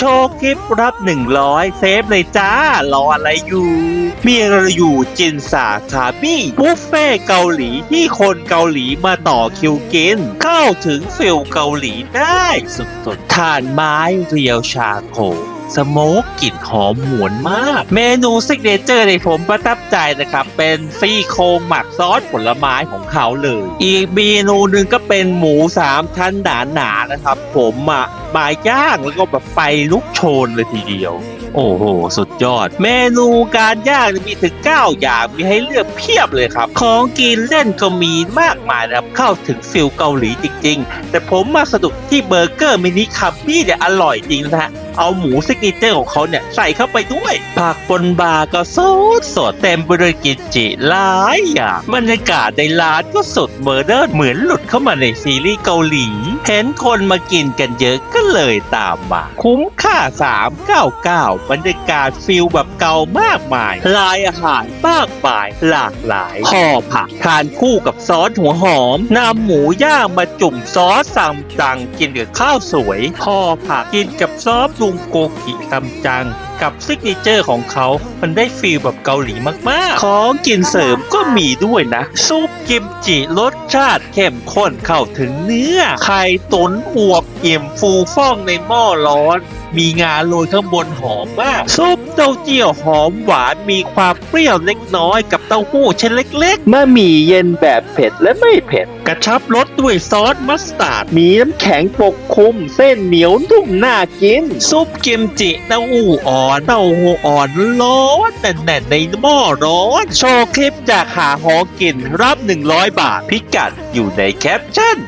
โชคลิปรับ 100 เซฟเลยจ้า รออะไรอยู่ มีเราอยู่จินสาขาบี้บุฟเฟ่เกาหลีที่คนเกาหลีมาต่อคิวกิน เข้าถึงฟิลเกาหลีได้สุดๆทานไม้เรียวชาโค สโมกกลิ่นหอมหวนมาก เมนูซิกเนเจอร์ในผมประทับใจนะครับ เป็นซี่โครงหมักซอสผลไม้ของเขาเลย อีกเมนูหนึ่งก็เป็นหมูสามชั้นหนาๆนะครับ ผมอะมาย่างแล้วก็แบบไฟลุกโชนเลยทีเดียว โอ้โห สุดยอด เมนูการย่างมีถึง 9 อย่างมีให้เลือกเพียบเลยครับ ของกินเล่นก็มีมากมายนะครับเข้าถึงฟิลเกาหลีจริง ๆ แต่ผมมาสะดุดที่เบอร์เกอร์มินิคัมบี้เนี่ยอร่อยจริงนะฮะ เอาหมูซิกเนเจอร์ของเขาเนี่ยใส่เข้าไปด้วย ผักบนบาร์ก็สดสดเต็มไปด้วยกิมจิหลายอย่างบรรยากาศในร้านก็สดเมอร์เดิร์เหมือนหลุดเข้ามาในซีรีส์เกาหลีเห็นคนมากินกันเยอะก็เลยตามมา คุ้มค่า 399 บรรยากาศฟิลแบบเก่ามากมาย ลายอาหารมากมายหลากหลายห่อผักทานคู่กับซอสหัวหอมนำหมูย่างมาจุ่มซอสซัมจังกินกับข้าวสวยห่อผักกินกับซอสปรุงโกกิซัมจัง กับซิกเนเจอร์ของเขา มันได้ฟีลแบบเกาหลีมากๆ ของกินเสริมก็มีด้วยนะ ซุปกิมจิรสชาติเข้มข้นเข้าถึงเนื้อ ไข่ตุ๋นอวบเอี่ยมฟูฟ่องในหม้อร้อน มีงาโรยข้างบนหอมมาก ซุปเต้าเจี้ยวหอมหวานมีความเปรี้ยวเล็กน้อยกับเต้าหู้เช่นเล็กๆมะหมี่เย็นแบบเผ็ดและไม่เผ็ด กระชับรสด้วยซอสมัสตาร์ด มีน้ำแข็งปกคลุม เส้นเหนียวนุ่มน่ากิน ซุปกิมจิเต้าหู้อ่อนเต้าหู้อ่อนร้อนแน่นๆในหม้อร้อน โชว์คลิปจากหาหอกินรับ 100 บาทพิกัดอยู่ในแคปชั่น